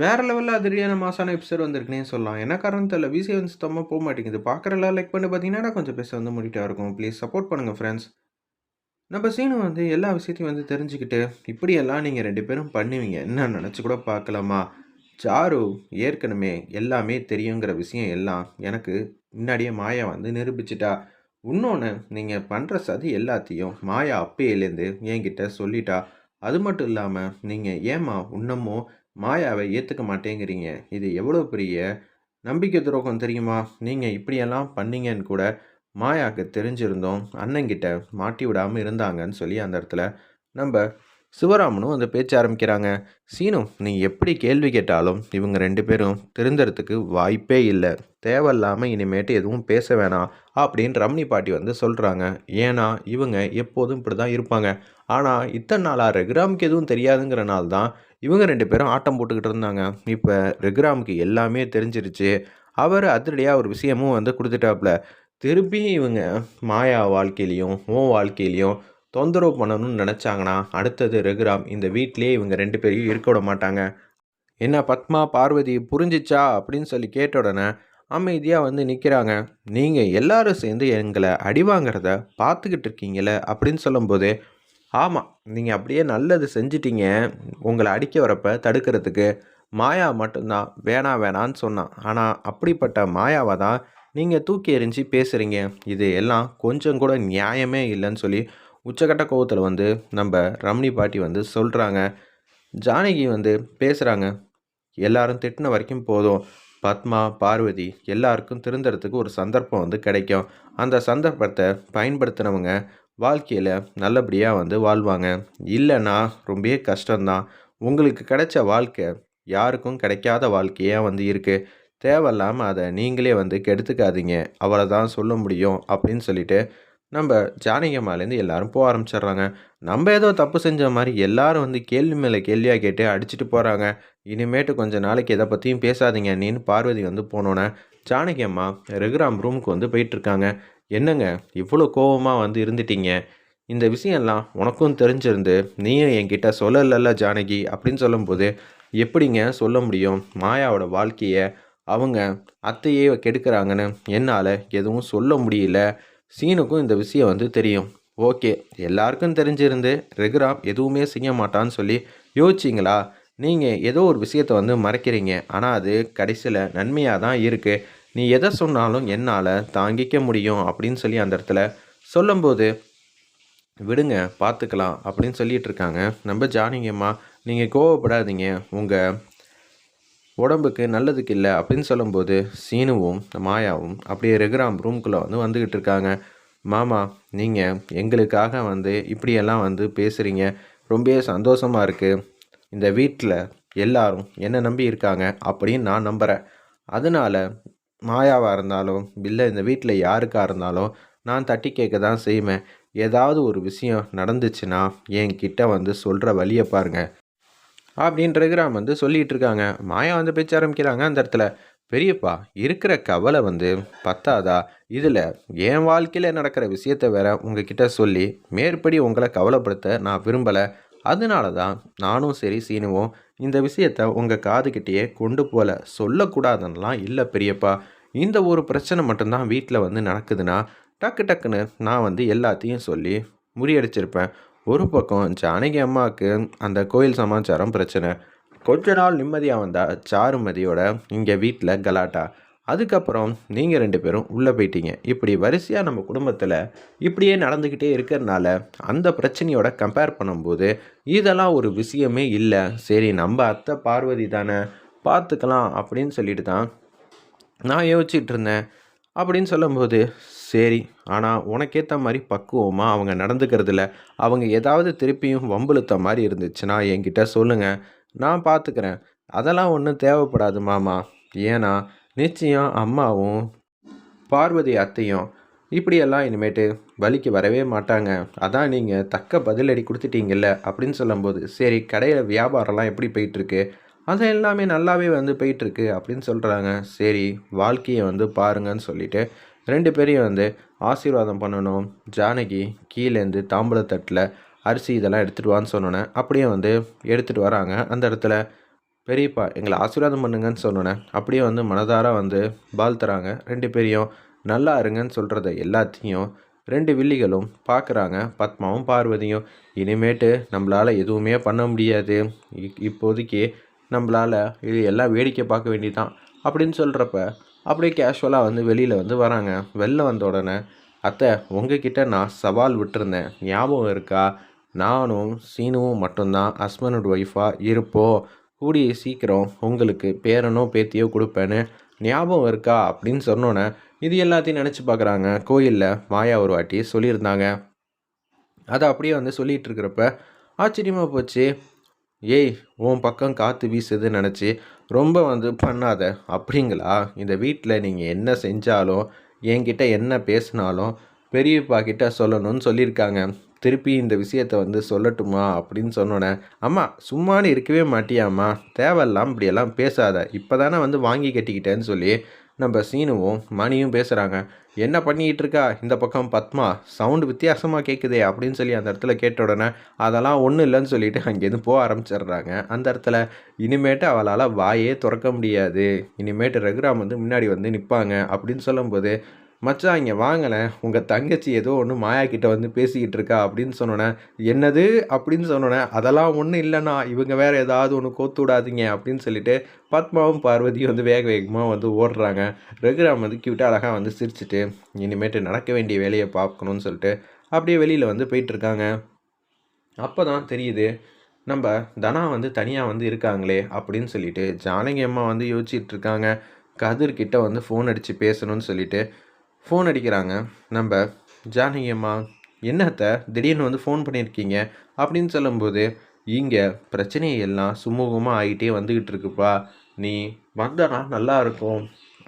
வேறு லெவலில் அதிரியான மாசான எபிசோட் வந்திருக்குன்னே சொல்லலாம். என்ன காரணம் தெரியல. விசிய வந்து சுத்தமாக போக மாட்டேங்குது. பார்க்குறலாம் லைக் பண்ணி பார்த்தீங்கன்னா, கொஞ்சம் பேச வந்து மூடிட்டா இருக்கும். ப்ளீஸ் சப்போர்ட் பண்ணுங்கள் ஃப்ரெண்ட்ஸ். நம்ம சீனு வந்து எல்லா விஷயத்தையும் வந்து தெரிஞ்சுக்கிட்டு, இப்படியெல்லாம் நீங்கள் ரெண்டு பேரும் பண்ணுவீங்க. என்ன நினச்சி கூட பார்க்கலாமா? சாரு ஏற்கனவே எல்லாமே தெரியுங்கிற விஷயம் எல்லாம் எனக்கு முன்னாடியே மாயா வந்து நிரூபிச்சிட்டா இன்னொன்று நீங்கள் பண்ணுற சதி எல்லாத்தையும் மாயா அப்பயிலேருந்து என்கிட்ட சொல்லிட்டா. அது மட்டும் இல்லாமல் நீங்கள் ஏம்மா இன்னமும் மாயாவை ஏற்றுக்க மாட்டேங்கிறீங்க? இது எவ்வளோ பெரிய நம்பிக்கை துரோகம் தெரியுமா? நீங்கள் இப்படியெல்லாம் பண்ணீங்கன்னு கூட மாயாவுக்கு தெரிஞ்சிருந்தோம் அண்ணங்கிட்ட மாட்டி விடாமல் இருந்தாங்கன்னு சொல்லி அந்த இடத்துல நம்ம சிவராமனும் வந்து பேச்ச ஆரம்பிக்கிறாங்க. சீனும் நீ எப்படி கேள்வி கேட்டாலும் இவங்க ரெண்டு பேரும் திருந்தறதுக்கு வாய்ப்பே இல்லை தேவையில்லாமல் இனிமேட்டு எதுவும் பேச வேணாம்." அப்படின்னு ரமணி பாட்டி வந்து சொல்கிறாங்க ஏன்னா, இவங்க எப்போதும் இப்படி தான் இருப்பாங்க. ஆனால் இத்தனை நாளாக ரகுராமுக்கு எதுவும் தெரியாதுங்கிறனால தான் இவங்க ரெண்டு பேரும் ஆட்டம் போட்டுக்கிட்டு இருந்தாங்க. இப்போ ரகுராமுக்கு எல்லாமே தெரிஞ்சிருச்சு. அவர் அதிரடியாக ஒரு விஷயமும் வந்து கொடுத்துட்டாப்புல திருப்பியும் இவங்க மாயா வாழ்க்கையிலையும் உன் வாழ்க்கையிலையும் தொந்தரவு பண்ணணும்னு நினச்சாங்கன்னா அடுத்தது ரகுராம் இந்த வீட்லேயே இவங்க ரெண்டு பேரையும் இருக்க விட மாட்டாங்க. "என்ன பத்மா, பார்வதி புரிஞ்சிச்சா அப்படின்னு சொல்லி கேட்ட உடனே அமைதியாக வந்து நிற்கிறாங்க நீங்கள் எல்லாரும் சேர்ந்து எங்களை அடி வாங்கிறத பார்த்துக்கிட்டு இருக்கீங்களே அப்படின்னு சொல்லும்போது, ஆமாம் நீங்கள் அப்படியே நல்லது செஞ்சுட்டீங்க. உங்களை அடிக்க வரப்ப தடுக்கிறதுக்கு. மாயா மட்டும்தான் வேணாம் வேணான்னு சொன்னான் ஆனால் அப்படிப்பட்ட மாயாவை தான் நீங்கள் தூக்கி எறிஞ்சு பேசுகிறீங்க இது எல்லாம் கொஞ்சம் கூட நியாயமே இல்லைன்னு சொல்லி உச்சக்கட்ட கோவத்தில் வந்து நம்ம ரமணி பாட்டி வந்து சொல்கிறாங்க ஜானகி வந்து பேசுகிறாங்க "எல்லாரும் திட்டின வரைக்கும் போதும். பத்மா, பார்வதி எல்லாருக்கும் திருந்துறதுக்கு ஒரு சந்தர்ப்பம் வந்து கிடைக்கும். அந்த சந்தர்ப்பத்தை பயன்படுத்தினவங்க வாழ்க்கையில் நல்லபடியாக வந்து வாழ்வாங்க. இல்லைன்னா ரொம்பவே கஷ்டம் தான். உங்களுக்கு கிடைச்ச வாழ்க்கை யாருக்கும் கிடைக்காத வாழ்க்கையாக வந்து இருக்குது தேவையில்லாமல் அதை நீங்களே வந்து கெடுத்துக்காதீங்க. அவ்வளதான் சொல்ல முடியும்." அப்படின்னு சொல்லிட்டு நம்ம ஜானகி அம்மாலேருந்து எல்லாரும் போக ஆரம்பிச்சிடுறாங்க. நம்ம ஏதோ தப்பு செஞ்ச மாதிரி எல்லாரும் வந்து கேள்வி மேலே கேள்வியாக கேட்டு அடிச்சுட்டு போகிறாங்க இனிமேட்டு கொஞ்சம் நாளைக்கு எதை பற்றியும் பேசாதீங்க நீன்னு பார்வதி வந்து போனோன்னே ஜானகி அம்மா ரகுராம் ரூமுக்கு வந்து போயிட்டுருக்காங்க. "என்னங்க இவ்வளோ கோபமாக வந்து இருந்துட்டீங்க? இந்த விஷயம்லாம் உனக்கும் தெரிஞ்சிருந்து நீயும் என்கிட்ட சொல்லலல்ல ஜானகி?" அப்படின்னு சொல்லும்போது, "எப்படிங்க சொல்ல முடியும்? மாயாவோட வாழ்க்கையை அவங்க அத்தையே கெடுக்கிறாங்கன்னு என்னால் எதுவும் சொல்ல முடியல. சீனுக்கும் இந்த விஷயம் வந்து தெரியும். ஓகே, எல்லாருக்கும் தெரிஞ்சிருந்து ரெகுராம் எதுவுமே செய்ய மாட்டான்னு சொல்லி யோசிச்சீங்களா? நீங்கள் ஏதோ ஒரு விஷயத்த வந்து மறைக்கிறீங்க. ஆனால் அது கடைசியில் நன்மையாக தான் இருக்குது நீ எதை சொன்னாலும் என்னால் தாங்கிக்க முடியும்." அப்படின்னு சொல்லி அந்த இடத்துல சொல்லும்போது, "விடுங்க பார்த்துக்கலாம்." அப்படின்னு சொல்லிட்டுருக்காங்க. இருக்காங்க நம்ம ஜானிங்கம்மா நீங்கள் கோவப்படாதீங்க. உங்கள் உடம்புக்கு நல்லதுக்கு இல்லை அப்படின்னு சொல்லும்போது, சீனுவும், மாயாவும் அப்படியே ரெகுராம் ரூம்குள்ளே வந்து வந்துக்கிட்டு இருக்காங்க. "மாமா, நீங்கள் எங்களுக்காக வந்து இப்படியெல்லாம் வந்து பேசுகிறீங்க ரொம்பவே சந்தோஷமாக இருக்குது இந்த வீட்டில் எல்லாரும் என்னை நம்பி இருக்காங்க அப்படின்னு நான் நம்புகிறேன் அதனால மாயாவாக இருந்தாலும், இல்லை இந்த வீட்டில் யாருக்காக இருந்தாலும் நான் தட்டி கேட்க தான் செய்வேன். ஏதாவது ஒரு விஷயம் நடந்துச்சுன்னா என்கிட்ட வந்து சொல்கிற வழியை பாருங்கள் அப்படின்னு ரகுராம் வந்து சொல்லிகிட்டு இருக்காங்க. மாயா வந்து பேச்ச ஆரம்பிக்கிறாங்க அந்த இடத்துல. "பெரியப்பா, இருக்கிற கவலை வந்து பத்தாதா? இதில் என் வாழ்க்கையில் நடக்கிற விஷயத்த வேற உங்ககிட்ட சொல்லி, மேற்படி உங்களை கவலைப்படுத்த நான் விரும்பலை அதனால தான் நானும் சரி, சீனுவும் இந்த விஷயத்த உங்கள் காதுகிட்டேயே கொண்டு போல. சொல்லக்கூடாதுன்னுலாம் இல்லை பெரியப்பா. இந்த ஒரு பிரச்சனை மட்டும்தான் வீட்டில் வந்து நடக்குதுன்னா, டக்கு டக்குன்னு நான் வந்து எல்லாத்தையும் சொல்லி முறியடிச்சிருப்பேன். ஒரு பக்கம் ஜானகி அம்மாவுக்கு அந்த கோயில் சமாச்சாரம் பிரச்சனை. கொஞ்ச நாள் நிம்மதியாக வந்தால் சாருமதியோட இங்கே வீட்டில் கலாட்டா. அதுக்கப்புறம் நீங்கள் ரெண்டு பேரும் உள்ளே போயிட்டீங்க. இப்படி வரிசையாக நம்ம குடும்பத்தில் இப்படியே நடந்துக்கிட்டே இருக்கிறனால அந்த பிரச்சனையோட கம்பேர் பண்ணும்போது, இதெல்லாம் ஒரு விஷயமே இல்லை சரி நம்ம அத்தை பார்வதி தானே, பார்த்துக்கலாம் அப்படின்னு சொல்லிட்டு தான் நான் யோசிச்சுட்டு இருந்தேன்." அப்படின்னு சொல்லும்போது, "சரி, ஆனால் உனக்கேற்ற மாதிரி பக்குவமாக அவங்க நடந்துக்கிறதுல, அவங்க ஏதாவது திருப்பியும் வம்புழுத்த மாதிரி இருந்துச்சுன்னா என்கிட்ட சொல்லுங்கள் நான் பார்த்துக்கிறேன். அதெல்லாம் ஒன்றும் தேவைப்படாது மாமா. ஏன்னா, நிச்சயம் அம்மாவும், பார்வதி அத்தையும் இப்படியெல்லாம் இனிமேட்டு வலிக்கு வரவே மாட்டாங்க. அதான் நீங்கள் தக்க பதிலடி கொடுத்துட்டீங்கல்ல அப்படின்னு சொல்லும்போது, "சரி கடையில் வியாபாரம்லாம் எப்படி போயிட்டுருக்கு?" "அது எல்லாமே நல்லாவே வந்து போயிட்டுருக்கு." அப்படின்னு சொல்கிறாங்க சரி வாழ்க்கையை வந்து பாருங்கன்னு சொல்லிட்டு ரெண்டு பேரையும் வந்து ஆசீர்வாதம் பண்ணணும். ஜானகி கீழேருந்து தாம்பூலத்தட்டில் அரிசி இதெல்லாம் எடுத்துகிட்டு வான்னு சொன்னோன்னே அப்படியே வந்து எடுத்துகிட்டு வராங்க. அந்த இடத்துல பெரியப்பா எங்களை ஆசீர்வாதம் பண்ணுங்கன்னு சொன்னோன்னே அப்படியே வந்து மனதார வந்து பால் தராங்க. ரெண்டு பேரையும் நல்லா இருங்கன்னு சொல்கிறத எல்லாத்தையும் ரெண்டு வில்லிகளும் பார்க்குறாங்க பத்மாவும் பார்வதியும். இனிமேட்டு நம்மளால் எதுவுமே பண்ண முடியாது. இப்போதைக்கு நம்மளால் இது எல்லாம் வேடிக்கை பார்க்க வேண்டியதுதான் அப்படின்னு சொல்கிறப்ப அப்படியே கேஷுவலாக வந்து வெளியில் வந்து வராங்க. வெளில வந்த உடனே அத்தை உங்ககிட்ட நான் சவால் விட்டுருந்தேன். ஞாபகம் இருக்கா? நானும் சீனுவும் மட்டும்தான். ஹஸ்பண்ட் ஒய்ஃபாக இருப்போம். கூடிய சீக்கிரம் உங்களுக்கு பேரனோ பேத்தியோ கொடுப்பேன்னு ஞாபகம் இருக்கா அப்படின்னு சொன்னோன்னே இது எல்லாத்தையும் நினச்சி பார்க்குறாங்க. கோயிலில் மாயா ஒரு வாட்டி சொல்லியிருந்தாங்க. அதை அப்படியே வந்து சொல்லிகிட்டு இருக்கிறப்ப ஆச்சரியமாக போச்சு. ஏய் உன் பக்கம் காற்று வீசுதுன்னு நினச்சி ரொம்ப வந்து பண்ணாத அப்படிங்களா? இந்த வீட்டில் நீங்கள் என்ன செஞ்சாலும் என்கிட்ட என்ன பேசினாலும் பெரியப்பா கிட்ட சொல்லணும்னு சொல்லியிருக்காங்க. திருப்பி இந்த விஷயத்தை வந்து சொல்லட்டுமா அப்படின்னு சொன்னோன்னே அம்மா சும்மானு இருக்கவே மாட்டியாம்மா. தேவையில்லாம் இப்படியெல்லாம் பேசாத. இப்போ தானே வந்து வாங்கி கட்டிக்கிட்டேன்னு சொல்லி நம்ம சீனுவும் மணியும் பேசுகிறாங்க என்ன பண்ணிக்கிட்டு இருக்கா இந்த பக்கம் பத்மா சவுண்டு வித்தியாசமாக கேட்குதே அப்படின்னு சொல்லி அந்த இடத்துல கேட்ட உடனே அதெல்லாம் ஒன்றும் இல்லைன்னு சொல்லிட்டு அங்கேருந்து போக ஆரம்பிச்சிடுறாங்க. அந்த இடத்துல இனிமேட்டு அவளால் வாயே திறக்க முடியாது. இனிமேட்டு ரகுராம் வந்து முன்னாடி வந்து நிற்பாங்க அப்படின்னு சொல்லும்போது மச்சான் இங்கே வாங்களேன் உங்கள் தங்கச்சி ஏதோ ஒன்று மாயா கிட்ட வந்து பேசிக்கிட்டு இருக்கா அப்படின்னு சொன்னோன்னே என்னது? அப்படின்னு சொன்னோன்னே அதெல்லாம் ஒன்றும் இல்லைண்ணா. இவங்க வேறு ஏதாவது ஒன்று கோத்து விடாதீங்க. அப்படின்னு சொல்லிட்டு பத்மாவும் பார்வதியும் வந்து வேக வேகமாக வந்து ஓடுறாங்க. ரகுராம் வந்து கியூட்டாக அழகாக வந்து சிரிச்சுட்டு இனிமேட்டு நடக்க வேண்டிய வேலையை பார்க்கணும்னு சொல்லிட்டு அப்படியே வெளியில் வந்து போயிட்டுருக்காங்க. அப்போ தான் தெரியுது நம்ம தனா வந்து தனியாக வந்து இருக்காங்களே அப்படின்னு சொல்லிட்டு ஜானகி அம்மா வந்து யோசிச்சுட்டு இருக்காங்க. கதிர்கிட்ட வந்து ஃபோன் அடித்து பேசணும்னு சொல்லிட்டு ஃபோன் அடிக்கிறாங்க. நம்ம ஜானகி அம்மா என்னத்த? திடீர்னு வந்து ஃபோன் பண்ணியிருக்கீங்க அப்படின்னு சொல்லும்போது இங்கே பிரச்சனையெல்லாம் சுமூகமாக ஆகிட்டே வந்துக்கிட்டு இருக்குப்பா. நீ வந்தனா நல்லா இருக்கும்.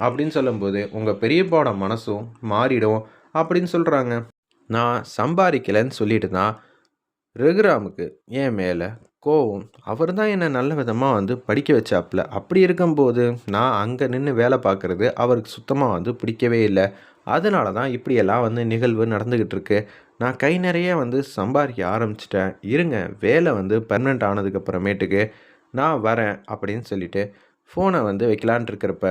அப்படின்னு சொல்லும்போது உங்கள் பெரியப்பாவோட மனசும் மாறிடும். அப்படின்னு சொல்கிறாங்க நான் சம்பாதிக்கலைன்னு சொல்லிட்டு தான் ரகுராமுக்கு என் மேலே கோவம். அவர் தான் என்னை நல்ல விதமாக வந்து படிக்க வச்சாப்புல. அப்படி இருக்கும்போது நான் அங்கே நின்று வேலை பார்க்குறது அவருக்கு சுத்தமாக வந்து பிடிக்கவே இல்லை. அதனால தான் இப்படியெல்லாம் வந்து நிகழ்வு நடந்துக்கிட்டு இருக்கு. நான் கை நிறைய வந்து சம்பாதிக்க ஆரம்பிச்சிட்டேன். இருங்க வேலை வந்து பெர்மனெண்ட் ஆனதுக்கப்புறமேட்டுக்கு நான் வரேன் அப்படின்னு சொல்லிட்டு ஃபோனை வந்து வைக்கலான்ட்டு இருக்கிறப்ப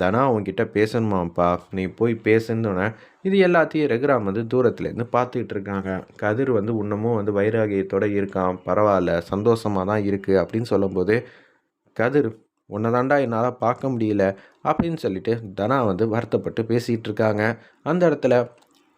தனா உங்ககிட்ட பேசணுமாப்பா நீ போய் பேசுனோடனே இது எல்லாத்தையும் ரகுராம் வந்து தூரத்துலேருந்து பார்த்துக்கிட்டு இருக்காங்க. கதிர் வந்து இன்னமும் வந்து வைராகியத்தோட இருக்கான். பரவாயில்ல சந்தோஷமாக தான் இருக்குது அப்படின்னு சொல்லும்போது கதிர் உன்னை தாண்டா என்னால் பார்க்க முடியல அப்படின்னு சொல்லிட்டு தனா வந்து வருத்தப்பட்டு பேசிகிட்டு இருக்காங்க. அந்த இடத்துல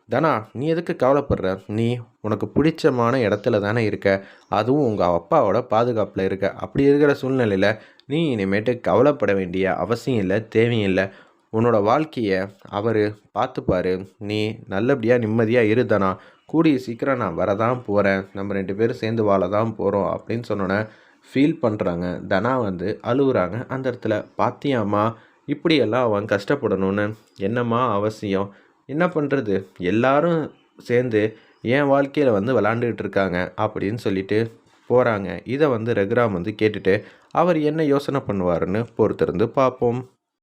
தனா நீ எதுக்கு கவலைப்படுற? நீ உனக்கு பிடிச்சமான இடத்துல தானே இருக்க. அதுவும் உங்கள் அப்பாவோட பாதுகாப்பில் இருக்க. அப்படி இருக்கிற சூழ்நிலையில் நீ இனிமேட்டு கவலைப்பட வேண்டிய அவசியம் இல்லை தேவையும் இல்லை. உன்னோட வாழ்க்கையை அவர் பார்த்துப்பாரு. நீ நல்லபடியாக நிம்மதியாக இருதனா கூடிய சீக்கிரம் நான் வரதான் போகிறேன் நம்ம ரெண்டு பேரும் சேர்ந்து வாழ தான் போகிறோம் அப்படின்னு சொன்னோன்னே ஃபீல் பண்ணுறாங்க தனா வந்து அழுகுறாங்க அந்த இடத்துல பாத்தியாம்மா இப்படியெல்லாம் அவன் கஷ்டப்படணும்னு? என்னம்மா அவசியம்? என்ன பண்ணுறது எல்லாரும் சேர்ந்து என் வாழ்க்கையில் வந்து விளாண்டுக்கிட்டு இருக்காங்க அப்படின்னு சொல்லிட்டு போகிறாங்க இதை வந்து ரகுராம் வந்து கேட்டுட்டு அவர் என்ன யோசனை பண்ணுவாருன்னு பொறுத்திருந்து பார்ப்போம்.